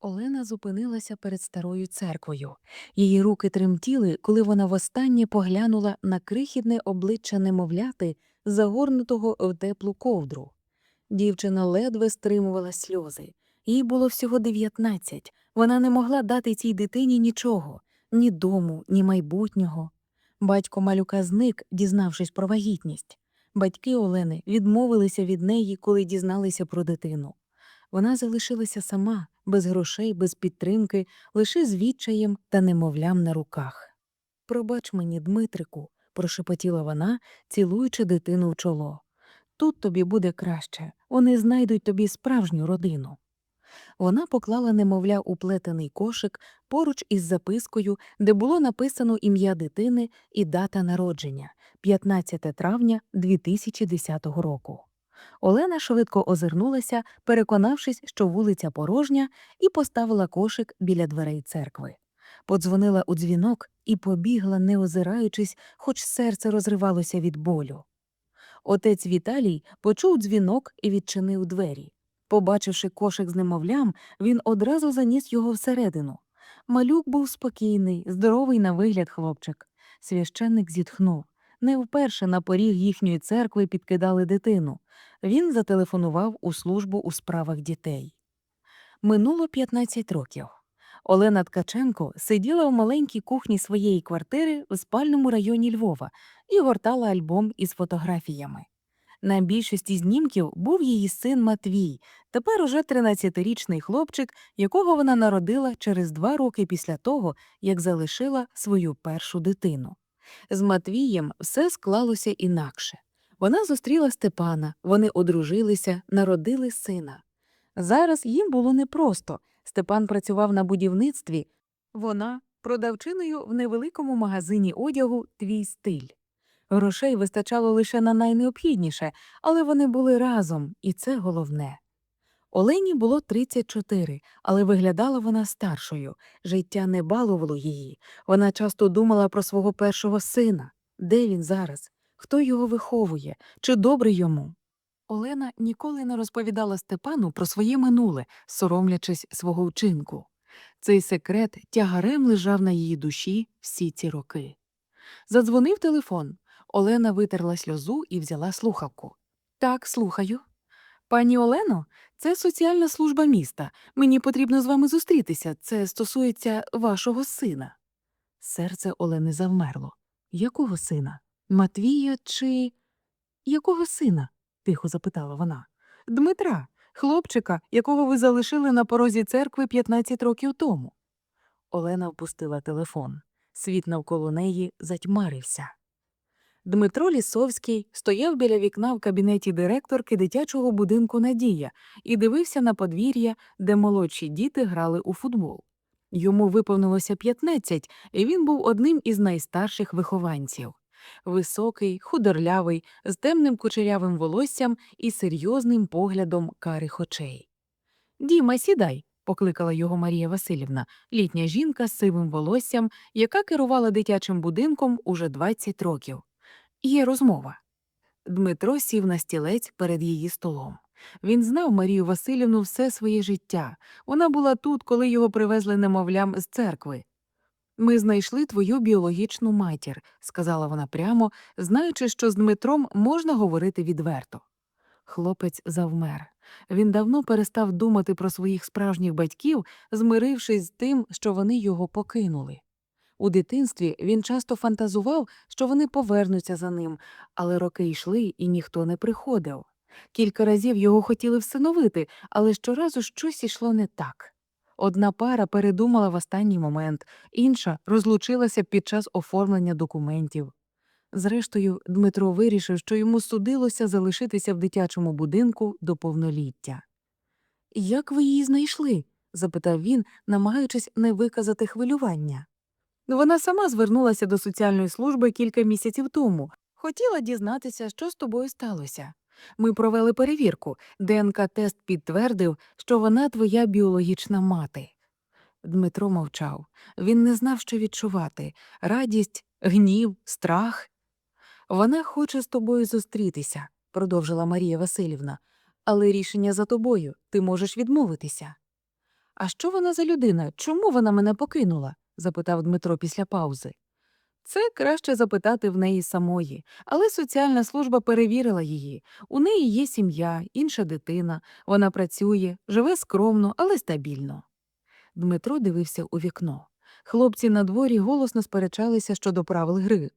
Олена зупинилася перед старою церквою. Її руки тремтіли, коли вона востаннє поглянула на крихітне обличчя немовляти, загорнутого в теплу ковдру. Дівчина ледве стримувала сльози. Їй було всього дев'ятнадцять. Вона не могла дати цій дитині нічого ні дому, ні майбутнього. Батько малюка зник, дізнавшись про вагітність. Батьки Олени відмовилися від неї, коли дізналися про дитину. Вона залишилася сама, без грошей, без підтримки, лише з відчаєм та немовлям на руках. Пробач мені, Дмитрику, прошепотіла вона, цілуючи дитину в чоло. Тут тобі буде краще, вони знайдуть тобі справжню родину. Вона поклала немовля у плетений кошик поруч із запискою, де було написано ім'я дитини і дата народження 15 травня 2010 року. Олена швидко озирнулася, переконавшись, що вулиця порожня, і поставила кошик біля дверей церкви. Подзвонила у дзвінок і побігла, не озираючись, хоч серце розривалося від болю. Отець Віталій почув дзвінок і відчинив двері. Побачивши кошик з немовлям, він одразу заніс його всередину. Малюк був спокійний, здоровий на вигляд хлопчик. Священник зітхнув. Не вперше на поріг їхньої церкви підкидали дитину. Він зателефонував у службу у справах дітей. Минуло 15 років. Олена Ткаченко сиділа в маленькій кухні своєї квартири в спальному районі Львова і гортала альбом із фотографіями. На більшості знімків був її син Матвій, тепер уже 13-річний хлопчик, якого вона народила через два роки після того, як залишила свою першу дитину. З Матвієм все склалося інакше. Вона зустріла Степана, вони одружилися, народили сина. Зараз їм було непросто. Степан працював на будівництві, вона продавчиною в невеликому магазині одягу Твій стиль. Грошей вистачало лише на найнеобхідніше, але вони були разом, і це головне. Олені було 34, але виглядала вона старшою. Життя не балувало її. Вона часто думала про свого першого сина. Де він зараз? Хто його виховує? Чи добре йому? Олена ніколи не розповідала Степану про своє минуле, соромлячись свого вчинку. Цей секрет тягарем лежав на її душі всі ці роки. Задзвонив телефон. Олена витерла сльозу і взяла слухавку. Так, слухаю. Пані Олено, це соціальна служба міста. Мені потрібно з вами зустрітися. Це стосується вашого сина. Серце Олени завмерло. Якого сина? Матвія чи. Якого сина? тихо запитала вона. Дмитра, хлопчика, якого ви залишили на порозі церкви 15 років тому. Олена впустила телефон. Світ навколо неї затьмарився. Дмитро Лісовський стояв біля вікна в кабінеті директорки дитячого будинку Надія і дивився на подвір'я, де молодші діти грали у футбол. Йому виповнилося 15, і він був одним із найстарших вихованців. Високий, худорлявий, з темним кучерявим волоссям і серйозним поглядом карих очей. Діма, сідай, покликала його Марія Васильівна, літня жінка з сивим волоссям, яка керувала дитячим будинком уже 20 років. Є розмова. Дмитро сів на стілець перед її столом. Він знав Марію Васильівну все своє життя. Вона була тут, коли його привезли немовлям з церкви. Ми знайшли твою біологічну матір, сказала вона прямо, знаючи, що з Дмитром можна говорити відверто. Хлопець завмер. Він давно перестав думати про своїх справжніх батьків, змирившись з тим, що вони його покинули. У дитинстві він часто фантазував, що вони повернуться за ним, але роки йшли і ніхто не приходив. Кілька разів його хотіли всиновити, але щоразу щось ішло не так. Одна пара передумала в останній момент, інша розлучилася під час оформлення документів. Зрештою, Дмитро вирішив, що йому судилося залишитися в дитячому будинку до повноліття. Як ви її знайшли? запитав він, намагаючись не виказати хвилювання. Вона сама звернулася до соціальної служби кілька місяців тому. Хотіла дізнатися, що з тобою сталося. Ми провели перевірку. ДНК-тест підтвердив, що вона твоя біологічна мати. Дмитро мовчав. Він не знав, що відчувати радість, гнів, страх. Вона хоче з тобою зустрітися, продовжила Марія Васильівна, але рішення за тобою ти можеш відмовитися. А що вона за людина? Чому вона мене покинула? Запитав Дмитро після паузи. Це краще запитати в неї самої, але соціальна служба перевірила її. У неї є сім'я, інша дитина, вона працює, живе скромно, але стабільно. Дмитро дивився у вікно. Хлопці на дворі голосно сперечалися щодо правил гри.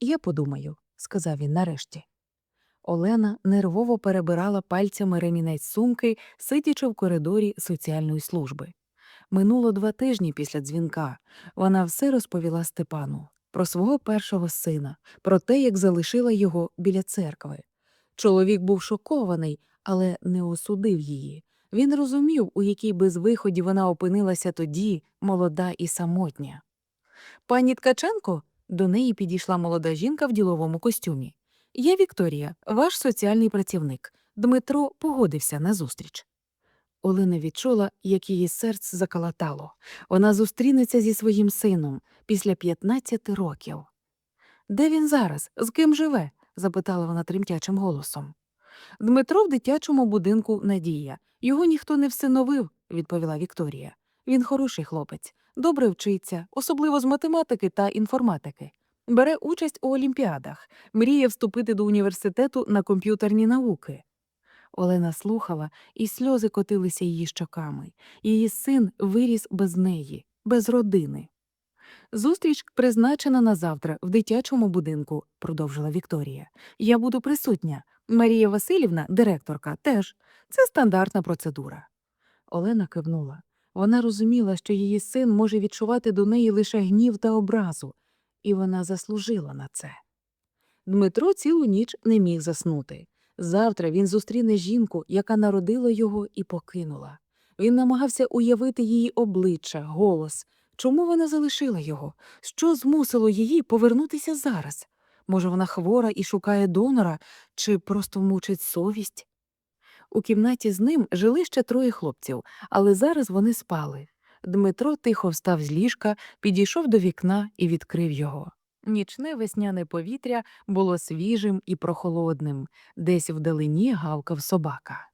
Я подумаю, сказав він нарешті. Олена нервово перебирала пальцями ремінець сумки, сидячи в коридорі соціальної служби. Минуло два тижні після дзвінка. Вона все розповіла Степану про свого першого сина, про те, як залишила його біля церкви. Чоловік був шокований, але не осудив її. Він розумів, у якій безвиході вона опинилася тоді, молода і самотня. Пані Ткаченко, до неї підійшла молода жінка в діловому костюмі. Я Вікторія, ваш соціальний працівник. Дмитро погодився на зустріч. Олена відчула, як її серце закалатало. Вона зустрінеться зі своїм сином після 15 років. Де він зараз? З ким живе? запитала вона тремтячим голосом. Дмитро в дитячому будинку Надія. Його ніхто не всиновив, відповіла Вікторія. Він хороший хлопець, добре вчиться, особливо з математики та інформатики. Бере участь у олімпіадах, мріє вступити до університету на комп'ютерні науки. Олена слухала, і сльози котилися її щоками. Її син виріс без неї, без родини. Зустріч призначена на завтра в дитячому будинку, продовжила Вікторія. Я буду присутня. Марія Васильівна, директорка, теж. Це стандартна процедура. Олена кивнула. Вона розуміла, що її син може відчувати до неї лише гнів та образу, і вона заслужила на це. Дмитро цілу ніч не міг заснути. Завтра він зустріне жінку, яка народила його і покинула. Він намагався уявити її обличчя, голос. Чому вона залишила його? Що змусило її повернутися зараз? Може, вона хвора і шукає донора, чи просто мучить совість? У кімнаті з ним жили ще троє хлопців, але зараз вони спали. Дмитро тихо встав з ліжка, підійшов до вікна і відкрив його. Нічне весняне повітря було свіжим і прохолодним, десь вдалині гавкав собака.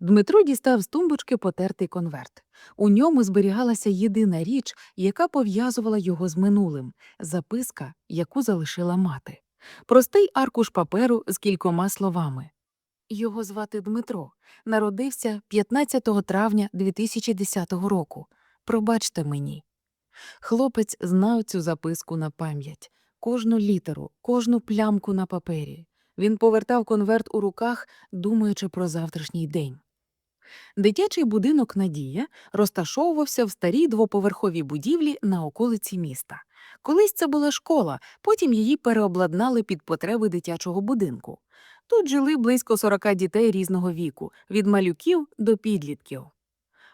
Дмитро дістав з тумбочки потертий конверт. У ньому зберігалася єдина річ, яка пов'язувала його з минулим записка, яку залишила мати. Простий аркуш паперу з кількома словами. Його звати Дмитро. Народився 15 травня 2010 року. Пробачте мені. Хлопець знав цю записку на пам'ять, кожну літеру, кожну плямку на папері. Він повертав конверт у руках, думаючи про завтрашній день. Дитячий будинок Надія розташовувався в старій двоповерховій будівлі на околиці міста. Колись це була школа, потім її переобладнали під потреби дитячого будинку. Тут жили близько 40 дітей різного віку, від малюків до підлітків.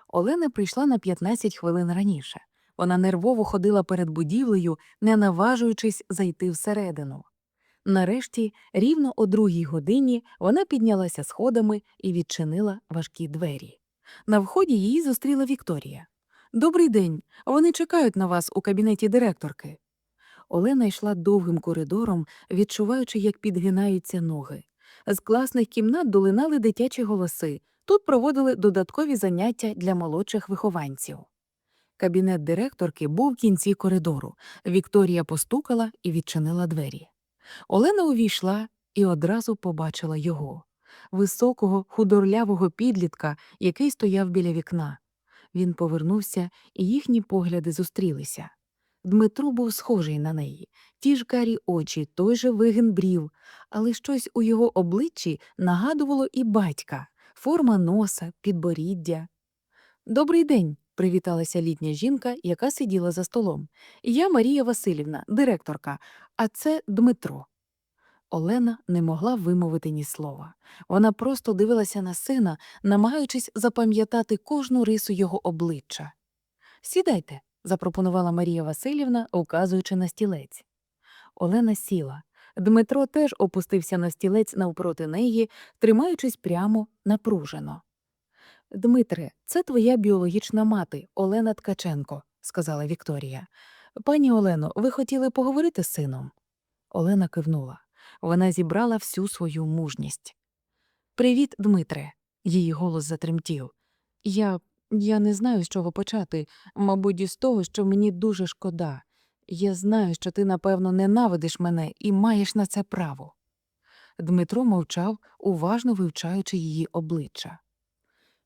Олена прийшла на 15 хвилин раніше. Вона нервово ходила перед будівлею, не наважуючись зайти всередину. Нарешті, рівно о другій годині, вона піднялася сходами і відчинила важкі двері. На вході її зустріла Вікторія. Добрий день. Вони чекають на вас у кабінеті директорки. Олена йшла довгим коридором, відчуваючи, як підгинаються ноги. З класних кімнат долинали дитячі голоси. Тут проводили додаткові заняття для молодших вихованців. Кабінет директорки був в кінці коридору. Вікторія постукала і відчинила двері. Олена увійшла і одразу побачила його високого, худорлявого підлітка, який стояв біля вікна. Він повернувся, і їхні погляди зустрілися. Дмитро був схожий на неї, ті ж карі очі, той же вигин брів, але щось у його обличчі нагадувало і батька форма носа, підборіддя. Добрий день, привіталася літня жінка, яка сиділа за столом. Я Марія Васильівна, директорка, а це Дмитро. Олена не могла вимовити ні слова. Вона просто дивилася на сина, намагаючись запам'ятати кожну рису його обличчя. Сідайте, запропонувала Марія Васильівна, указуючи на стілець. Олена сіла. Дмитро теж опустився на стілець навпроти неї, тримаючись прямо напружено. Дмитре, це твоя біологічна мати, Олена Ткаченко, сказала Вікторія. Пані Олено, ви хотіли поговорити з сином? Олена кивнула. Вона зібрала всю свою мужність. Привіт, Дмитре. Її голос затремтів. Я Я не знаю, з чого почати, мабуть, із того, що мені дуже шкода. Я знаю, що ти, напевно, ненавидиш мене і маєш на це право. Дмитро мовчав, уважно вивчаючи її обличчя.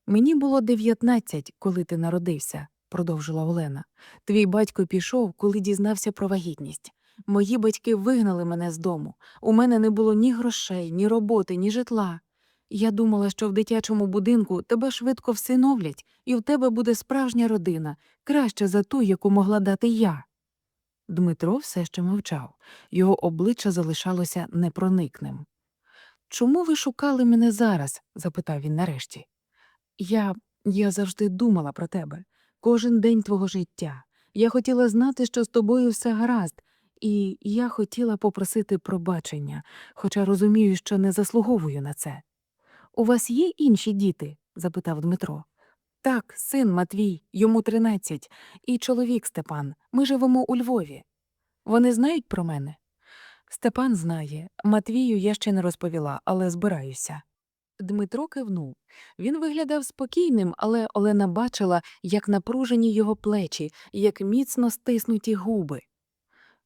Мені було дев'ятнадцять, коли ти народився, продовжила Олена. Твій батько пішов, коли дізнався про вагітність. Мої батьки вигнали мене з дому. У мене не було ні грошей, ні роботи, ні житла. Я думала, що в дитячому будинку тебе швидко всиновлять, і в тебе буде справжня родина, краща за ту, яку могла дати я. Дмитро все ще мовчав, його обличчя залишалося непроникним. Чому ви шукали мене зараз? запитав він нарешті. Я, я завжди думала про тебе, кожен день твого життя. Я хотіла знати, що з тобою все гаразд, і я хотіла попросити пробачення, хоча розумію, що не заслуговую на це. У вас є інші діти? запитав Дмитро. Так, син Матвій, йому тринадцять, і чоловік Степан. Ми живемо у Львові. Вони знають про мене? Степан знає. Матвію я ще не розповіла, але збираюся. Дмитро кивнув. Він виглядав спокійним, але Олена бачила, як напружені його плечі, як міцно стиснуті губи.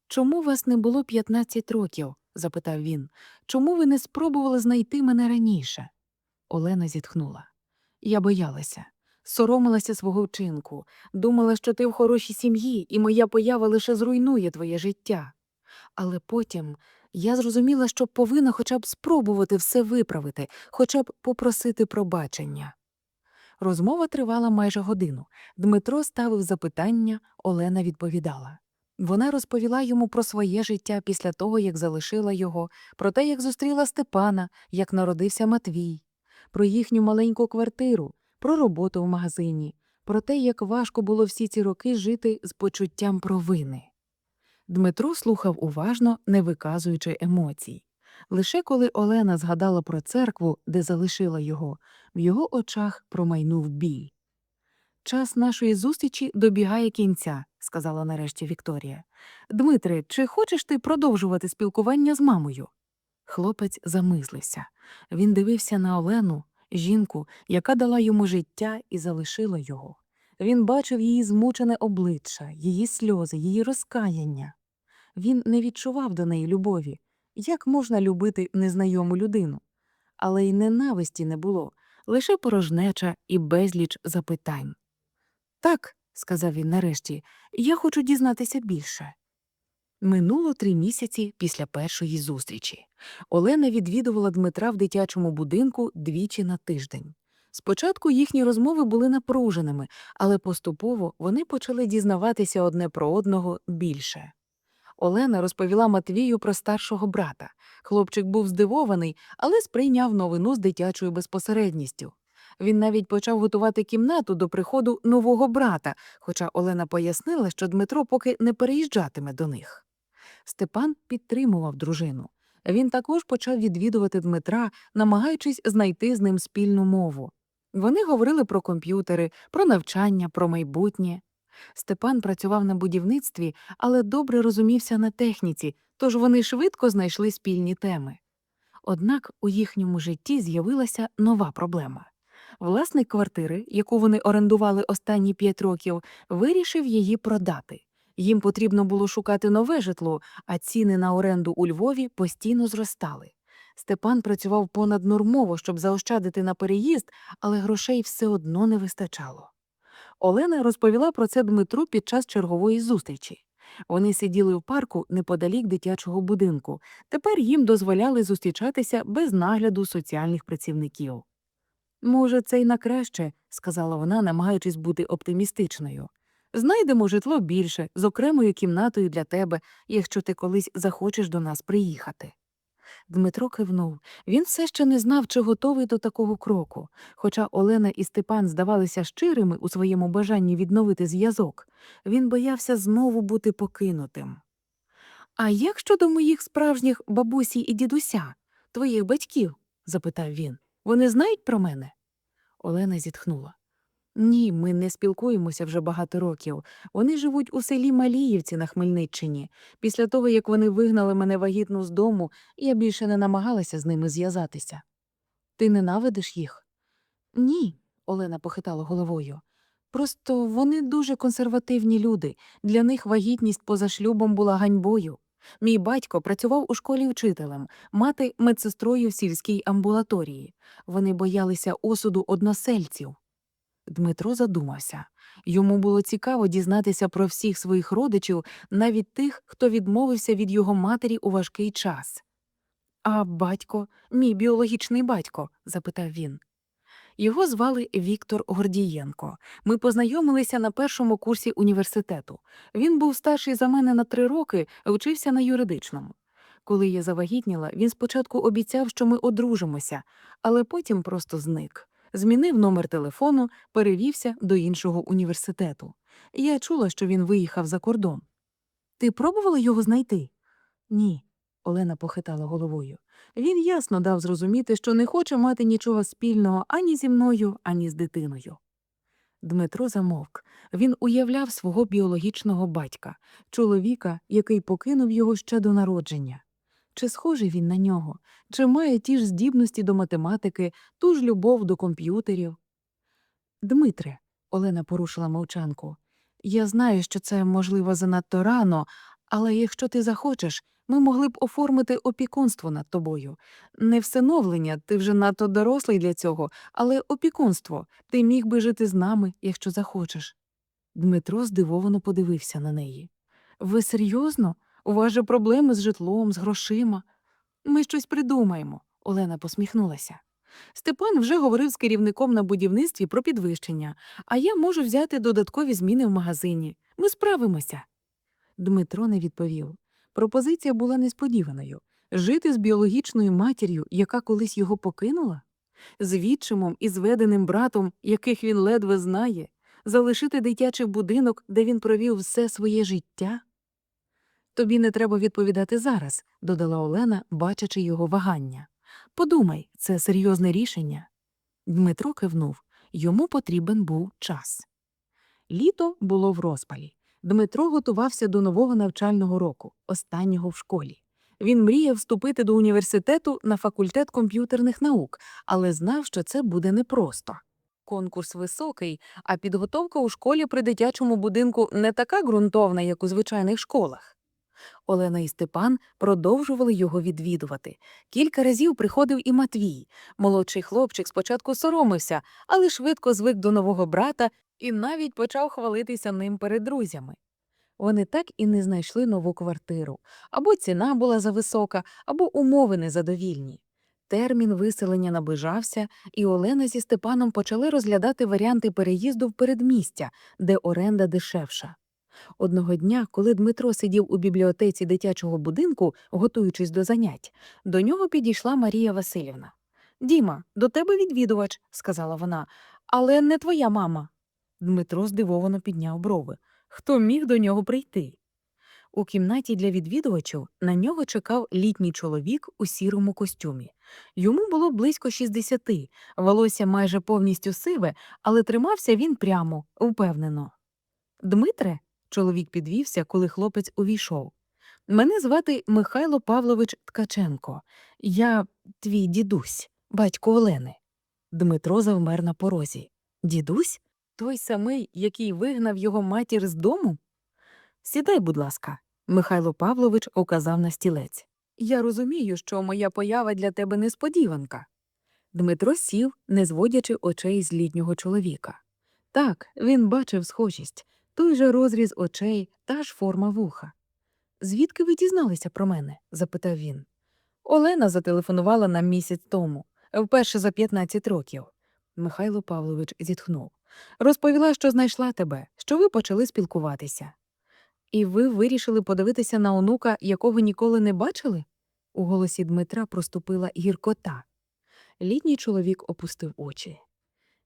Чому вас не було 15 років? запитав він. Чому ви не спробували знайти мене раніше? Олена зітхнула. Я боялася, соромилася свого вчинку, думала, що ти в хорошій сім'ї, і моя поява лише зруйнує твоє життя. Але потім я зрозуміла, що повинна хоча б спробувати все виправити, хоча б попросити пробачення. Розмова тривала майже годину. Дмитро ставив запитання, Олена відповідала. Вона розповіла йому про своє життя після того, як залишила його, про те, як зустріла Степана, як народився Матвій, про їхню маленьку квартиру, про роботу в магазині, про те, як важко було всі ці роки жити з почуттям провини. Дмитро слухав уважно, не виказуючи емоцій. Лише коли Олена згадала про церкву, де залишила його, в його очах промайнув біль. Час нашої зустрічі добігає кінця, сказала нарешті Вікторія. Дмитре, чи хочеш ти продовжувати спілкування з мамою? Хлопець замислився. Він дивився на Олену, жінку, яка дала йому життя і залишила його. Він бачив її змучене обличчя, її сльози, її розкаяння. Він не відчував до неї любові. Як можна любити незнайому людину? Але й ненависті не було, лише порожнеча і безліч запитань. Так, сказав він нарешті, я хочу дізнатися більше. Минуло три місяці після першої зустрічі. Олена відвідувала Дмитра в дитячому будинку двічі на тиждень. Спочатку їхні розмови були напруженими, але поступово вони почали дізнаватися одне про одного більше. Олена розповіла Матвію про старшого брата. Хлопчик був здивований, але сприйняв новину з дитячою безпосередністю. Він навіть почав готувати кімнату до приходу нового брата, хоча Олена пояснила, що Дмитро поки не переїжджатиме до них. Степан підтримував дружину. Він також почав відвідувати Дмитра, намагаючись знайти з ним спільну мову. Вони говорили про комп'ютери, про навчання, про майбутнє. Степан працював на будівництві, але добре розумівся на техніці, тож вони швидко знайшли спільні теми. Однак у їхньому житті з'явилася нова проблема. Власник квартири, яку вони орендували останні п'ять років, вирішив її продати. Їм потрібно було шукати нове житло, а ціни на оренду у Львові постійно зростали. Степан працював понаднормово, щоб заощадити на переїзд, але грошей все одно не вистачало. Олена розповіла про це Дмитру під час чергової зустрічі. Вони сиділи в парку неподалік дитячого будинку. Тепер їм дозволяли зустрічатися без нагляду соціальних працівників. Може, це й на краще, сказала вона, намагаючись бути оптимістичною. Знайдемо житло більше, з окремою кімнатою для тебе, якщо ти колись захочеш до нас приїхати. Дмитро кивнув. Він все ще не знав, чи готовий до такого кроку. Хоча Олена і Степан здавалися щирими у своєму бажанні відновити зв'язок, він боявся знову бути покинутим. А як щодо моїх справжніх бабусі і дідуся, твоїх батьків? запитав він. Вони знають про мене? Олена зітхнула. Ні, ми не спілкуємося вже багато років. Вони живуть у селі Маліївці на Хмельниччині. Після того, як вони вигнали мене вагітну з дому, я більше не намагалася з ними зв'язатися. Ти ненавидиш їх? Ні, Олена похитала головою. Просто вони дуже консервативні люди. Для них вагітність поза шлюбом була ганьбою. Мій батько працював у школі вчителем, мати медсестрою в сільській амбулаторії. Вони боялися осуду односельців. Дмитро задумався. Йому було цікаво дізнатися про всіх своїх родичів, навіть тих, хто відмовився від його матері у важкий час. А батько, мій біологічний батько? запитав він. Його звали Віктор Гордієнко. Ми познайомилися на першому курсі університету. Він був старший за мене на три роки, вчився на юридичному. Коли я завагітніла, він спочатку обіцяв, що ми одружимося, але потім просто зник. Змінив номер телефону, перевівся до іншого університету. Я чула, що він виїхав за кордон. Ти пробувала його знайти? Ні. Олена похитала головою. Він ясно дав зрозуміти, що не хоче мати нічого спільного ані зі мною, ані з дитиною. Дмитро замовк. Він уявляв свого біологічного батька, чоловіка, який покинув його ще до народження. Чи схожий він на нього, чи має ті ж здібності до математики, ту ж любов до комп'ютерів? Дмитре, Олена порушила мовчанку, я знаю, що це, можливо, занадто рано, але якщо ти захочеш, ми могли б оформити опікунство над тобою. Не всиновлення, ти вже надто дорослий для цього, але опікунство. Ти міг би жити з нами, якщо захочеш. Дмитро здивовано подивився на неї. Ви серйозно? У вас же проблеми з житлом, з грошима. Ми щось придумаємо, Олена посміхнулася. Степан вже говорив з керівником на будівництві про підвищення, а я можу взяти додаткові зміни в магазині. Ми справимося. Дмитро не відповів. Пропозиція була несподіваною жити з біологічною матір'ю, яка колись його покинула, з відчимом і зведеним братом, яких він ледве знає, залишити дитячий будинок, де він провів все своє життя. Тобі не треба відповідати зараз, додала Олена, бачачи його вагання. Подумай, це серйозне рішення. Дмитро кивнув йому потрібен був час. Літо було в розпалі. Дмитро готувався до нового навчального року, останнього в школі. Він мріяв вступити до університету на факультет комп'ютерних наук, але знав, що це буде непросто. Конкурс високий, а підготовка у школі при дитячому будинку не така ґрунтовна, як у звичайних школах. Олена і Степан продовжували його відвідувати. Кілька разів приходив і Матвій. Молодший хлопчик спочатку соромився, але швидко звик до нового брата і навіть почав хвалитися ним перед друзями. Вони так і не знайшли нову квартиру або ціна була зависока, або умови незадовільні. Термін виселення наближався, і Олена зі Степаном почали розглядати варіанти переїзду в передмістя, де оренда дешевша. Одного дня, коли Дмитро сидів у бібліотеці дитячого будинку, готуючись до занять, до нього підійшла Марія Васильівна. Діма, до тебе відвідувач, сказала вона, але не твоя мама. Дмитро здивовано підняв брови. Хто міг до нього прийти? У кімнаті для відвідувачів на нього чекав літній чоловік у сірому костюмі. Йому було близько 60, волосся майже повністю сиве, але тримався він прямо, впевнено. Дмитре, чоловік підвівся, коли хлопець увійшов. Мене звати Михайло Павлович Ткаченко. Я твій дідусь, батько Олени. Дмитро завмер на порозі. Дідусь? Той самий, який вигнав його матір з дому? Сідай, будь ласка, Михайло Павлович указав на стілець. Я розумію, що моя поява для тебе несподіванка. Дмитро сів, не зводячи очей з літнього чоловіка. Так, він бачив схожість той же розріз очей, та ж форма вуха. Звідки ви дізналися про мене? запитав він. Олена зателефонувала нам місяць тому, вперше за 15 років. Михайло Павлович зітхнув. Розповіла, що знайшла тебе, що ви почали спілкуватися. І ви вирішили подивитися на онука, якого ніколи не бачили? У голосі Дмитра проступила гіркота. Літній чоловік опустив очі.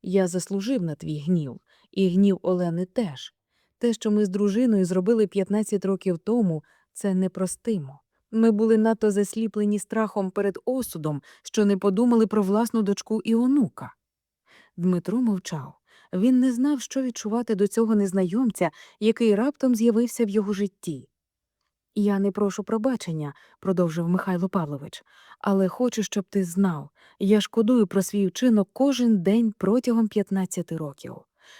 Я заслужив на твій гнів, і гнів Олени теж. Те, що ми з дружиною зробили 15 років тому, це непростимо. Ми були надто засліплені страхом перед осудом, що не подумали про власну дочку і онука. Дмитро мовчав. Він не знав, що відчувати до цього незнайомця, який раптом з'явився в його житті. Я не прошу пробачення, продовжив Михайло Павлович, але хочу, щоб ти знав. Я шкодую про свій вчинок кожен день протягом 15 років.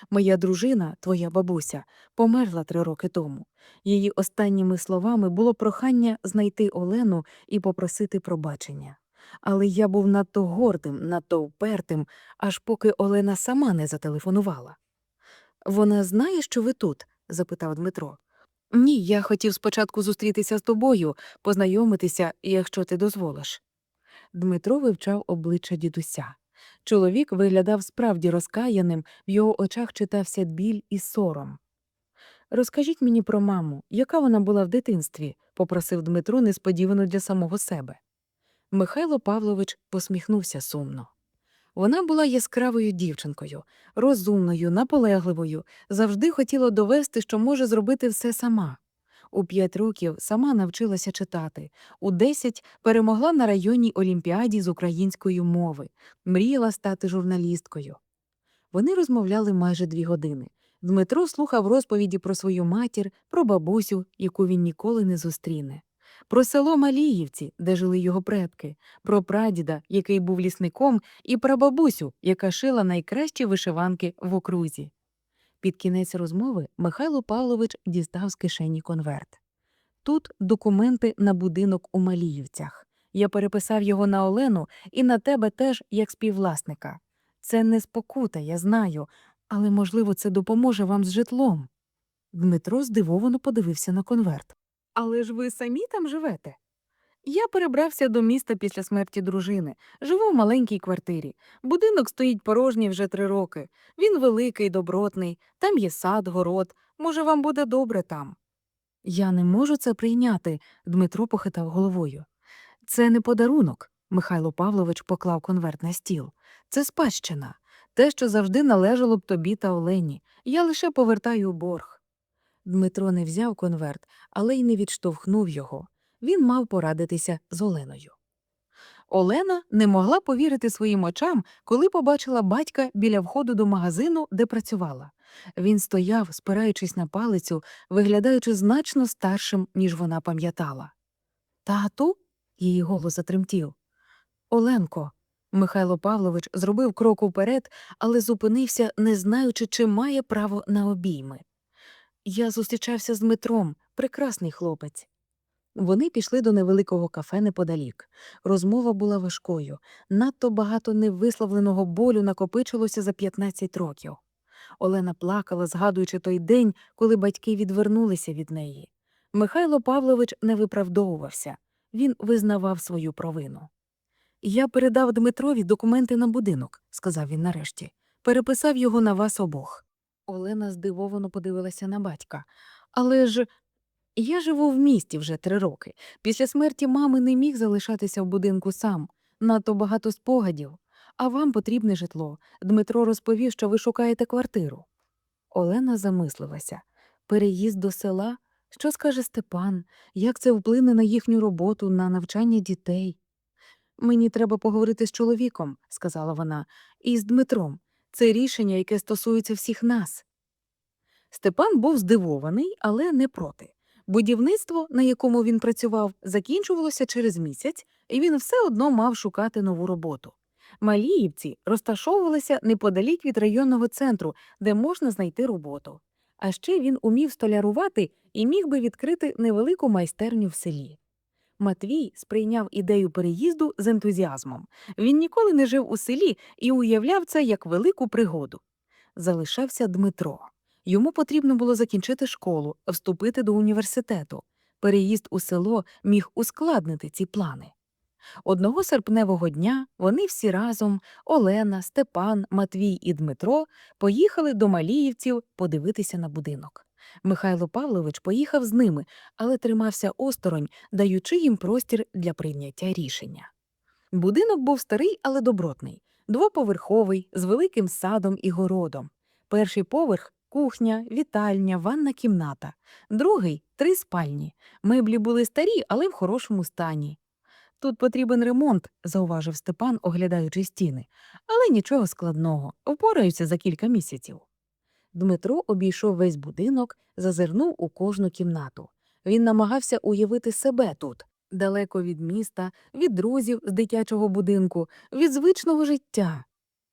Моя дружина, твоя бабуся, померла три роки тому. Її останніми словами було прохання знайти Олену і попросити пробачення. Але я був надто гордим, надто впертим, аж поки Олена сама не зателефонувала. Вона знає, що ви тут? запитав Дмитро. Ні, я хотів спочатку зустрітися з тобою, познайомитися, якщо ти дозволиш. Дмитро вивчав обличчя дідуся. Чоловік виглядав справді розкаяним, в його очах читався біль і сором. Розкажіть мені про маму, яка вона була в дитинстві, попросив Дмитро несподівано для самого себе. Михайло Павлович посміхнувся сумно. Вона була яскравою дівчинкою, розумною, наполегливою, завжди хотіла довести, що може зробити все сама. У п'ять років сама навчилася читати, у десять перемогла на районній олімпіаді з української мови, мріяла стати журналісткою. Вони розмовляли майже дві години. Дмитро слухав розповіді про свою матір, про бабусю, яку він ніколи не зустріне, про село Маліївці, де жили його предки, про прадіда, який був лісником, і про бабусю, яка шила найкращі вишиванки в окрузі. Під кінець розмови Михайло Павлович дістав з кишені конверт. Тут документи на будинок у Маліївцях. Я переписав його на Олену і на тебе теж як співвласника. Це не спокута, я знаю, але, можливо, це допоможе вам з житлом. Дмитро здивовано подивився на конверт. Але ж ви самі там живете? Я перебрався до міста після смерті дружини, живу в маленькій квартирі. Будинок стоїть порожній вже три роки. Він великий, добротний, там є сад, город. Може, вам буде добре там. Я не можу це прийняти, Дмитро похитав головою. Це не подарунок. Михайло Павлович поклав конверт на стіл. Це спадщина, те, що завжди належало б тобі та Олені. Я лише повертаю борг. Дмитро не взяв конверт, але й не відштовхнув його. Він мав порадитися з Оленою. Олена не могла повірити своїм очам, коли побачила батька біля входу до магазину, де працювала. Він стояв, спираючись на палицю, виглядаючи значно старшим, ніж вона пам'ятала. Тату? її голос затремтів. Оленко. Михайло Павлович зробив крок уперед, але зупинився, не знаючи, чи має право на обійми. Я зустрічався з Дмитром, прекрасний хлопець. Вони пішли до невеликого кафе неподалік. Розмова була важкою, надто багато невисловленого болю накопичилося за 15 років. Олена плакала, згадуючи той день, коли батьки відвернулися від неї. Михайло Павлович не виправдовувався, він визнавав свою провину. Я передав Дмитрові документи на будинок, сказав він нарешті. Переписав його на вас обох. Олена здивовано подивилася на батька. Але ж я живу в місті вже три роки. Після смерті мами не міг залишатися в будинку сам. Надто багато спогадів. А вам потрібне житло. Дмитро розповів, що ви шукаєте квартиру. Олена замислилася. Переїзд до села? Що скаже Степан? Як це вплине на їхню роботу, на навчання дітей? Мені треба поговорити з чоловіком, сказала вона, і з Дмитром. Це рішення, яке стосується всіх нас. Степан був здивований, але не проти. Будівництво, на якому він працював, закінчувалося через місяць, і він все одно мав шукати нову роботу. Маліївці розташовувалися неподалік від районного центру, де можна знайти роботу. А ще він умів столярувати і міг би відкрити невелику майстерню в селі. Матвій сприйняв ідею переїзду з ентузіазмом. Він ніколи не жив у селі і уявляв це як велику пригоду. Залишався Дмитро. Йому потрібно було закінчити школу, вступити до університету. Переїзд у село міг ускладнити ці плани. Одного серпневого дня вони всі разом Олена, Степан, Матвій і Дмитро поїхали до Маліївців подивитися на будинок. Михайло Павлович поїхав з ними, але тримався осторонь, даючи їм простір для прийняття рішення. Будинок був старий, але добротний, двоповерховий, з великим садом і городом. Перший поверх кухня, вітальня, ванна кімната, другий три спальні. Меблі були старі, але в хорошому стані. Тут потрібен ремонт, зауважив Степан, оглядаючи стіни, але нічого складного, впораються за кілька місяців. Дмитро обійшов весь будинок, зазирнув у кожну кімнату. Він намагався уявити себе тут, далеко від міста, від друзів з дитячого будинку, від звичного життя.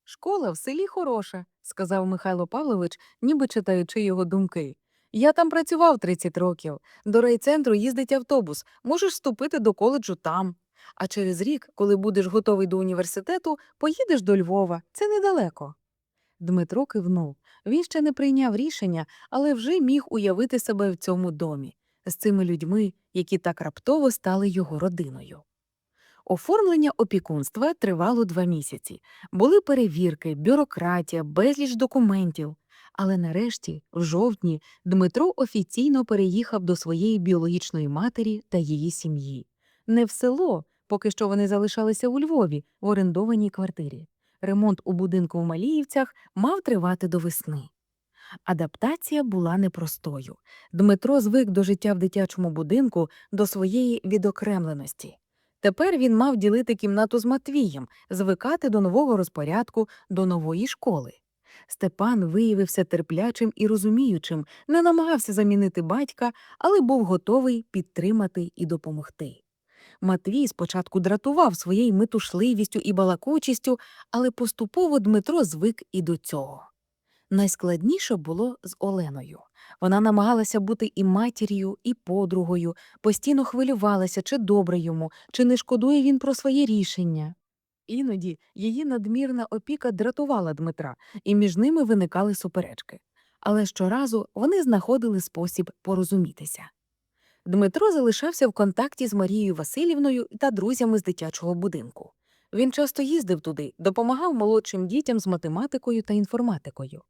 Школа в селі хороша, сказав Михайло Павлович, ніби читаючи його думки. Я там працював 30 років. До райцентру їздить автобус, можеш вступити до коледжу там. А через рік, коли будеш готовий до університету, поїдеш до Львова. Це недалеко. Дмитро кивнув. Він ще не прийняв рішення, але вже міг уявити себе в цьому домі з цими людьми, які так раптово стали його родиною. Оформлення опікунства тривало два місяці. Були перевірки, бюрократія, безліч документів. Але нарешті, в жовтні, Дмитро офіційно переїхав до своєї біологічної матері та її сім'ї. Не в село, поки що вони залишалися у Львові в орендованій квартирі. Ремонт у будинку в Маліївцях мав тривати до весни. Адаптація була непростою. Дмитро звик до життя в дитячому будинку, до своєї відокремленості. Тепер він мав ділити кімнату з Матвієм, звикати до нового розпорядку, до нової школи. Степан виявився терплячим і розуміючим, не намагався замінити батька, але був готовий підтримати і допомогти. Матвій спочатку дратував своєю метушливістю і балакучістю, але поступово Дмитро звик і до цього. Найскладніше було з Оленою. Вона намагалася бути і матір'ю, і подругою, постійно хвилювалася, чи добре йому, чи не шкодує він про своє рішення. Іноді її надмірна опіка дратувала Дмитра, і між ними виникали суперечки. Але щоразу вони знаходили спосіб порозумітися. Дмитро залишався в контакті з Марією Васильівною та друзями з дитячого будинку. Він часто їздив туди, допомагав молодшим дітям з математикою та інформатикою.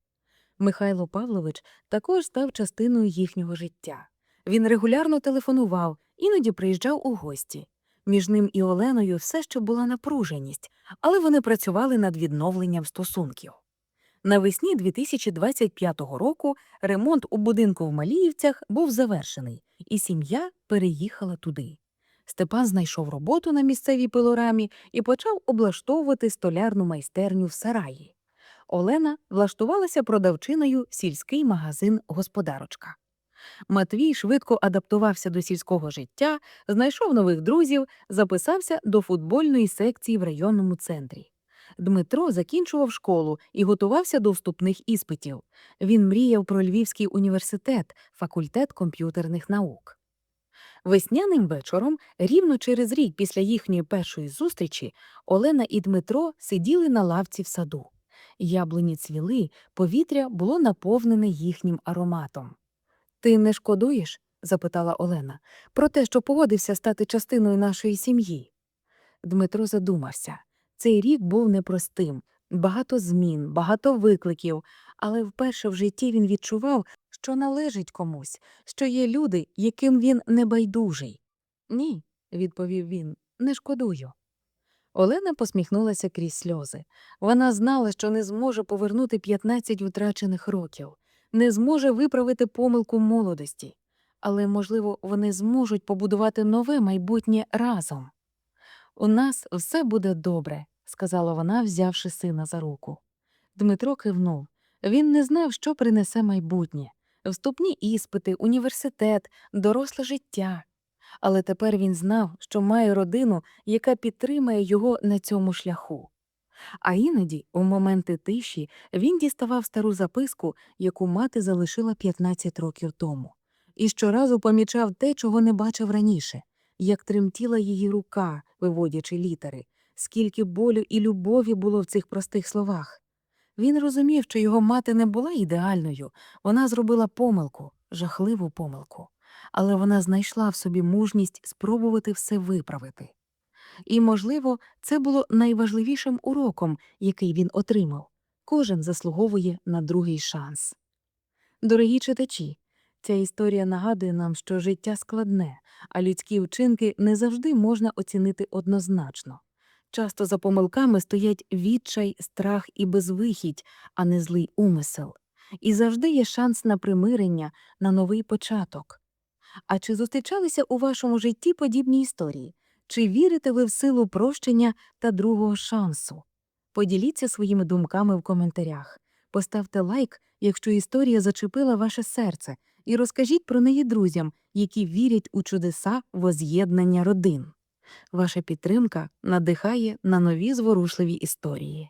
Михайло Павлович також став частиною їхнього життя. Він регулярно телефонував, іноді приїжджав у гості. Між ним і Оленою все ще була напруженість, але вони працювали над відновленням стосунків. Навесні 2025 року ремонт у будинку в Маліївцях був завершений, і сім'я переїхала туди. Степан знайшов роботу на місцевій пилорамі і почав облаштовувати столярну майстерню в сараї. Олена влаштувалася продавчиною сільський магазин господарочка. Матвій швидко адаптувався до сільського життя, знайшов нових друзів, записався до футбольної секції в районному центрі. Дмитро закінчував школу і готувався до вступних іспитів. Він мріяв про Львівський університет, факультет комп'ютерних наук. Весняним вечором, рівно через рік після їхньої першої зустрічі, Олена і Дмитро сиділи на лавці в саду. Яблуні цвіли, повітря було наповнене їхнім ароматом. Ти не шкодуєш? запитала Олена, про те, що погодився стати частиною нашої сім'ї. Дмитро задумався. Цей рік був непростим, багато змін, багато викликів, але вперше в житті він відчував, що належить комусь, що є люди, яким він не байдужий. Ні, відповів він, не шкодую. Олена посміхнулася крізь сльози. Вона знала, що не зможе повернути 15 втрачених років, не зможе виправити помилку молодості, але, можливо, вони зможуть побудувати нове майбутнє разом. У нас все буде добре, сказала вона, взявши сина за руку. Дмитро кивнув. Він не знав, що принесе майбутнє вступні іспити, університет, доросле життя. Але тепер він знав, що має родину, яка підтримає його на цьому шляху. А іноді, у моменти тиші, він діставав стару записку, яку мати залишила 15 років тому, і щоразу помічав те, чого не бачив раніше, як тремтіла її рука, виводячи літери, скільки болю і любові було в цих простих словах. Він розумів, що його мати не була ідеальною, вона зробила помилку, жахливу помилку, але вона знайшла в собі мужність спробувати все виправити. І, можливо, це було найважливішим уроком, який він отримав. Кожен заслуговує на другий шанс. Дорогі читачі, ця історія нагадує нам, що життя складне, а людські вчинки не завжди можна оцінити однозначно. Часто за помилками стоять відчай, страх і безвихідь, а не злий умисел. І завжди є шанс на примирення, на новий початок. А чи зустрічалися у вашому житті подібні історії? Чи вірите ви в силу прощення та другого шансу? Поділіться своїми думками в коментарях. Поставте лайк, якщо історія зачепила ваше серце, і розкажіть про неї друзям, які вірять у чудеса воз'єднання родин. Ваша підтримка надихає на нові зворушливі історії.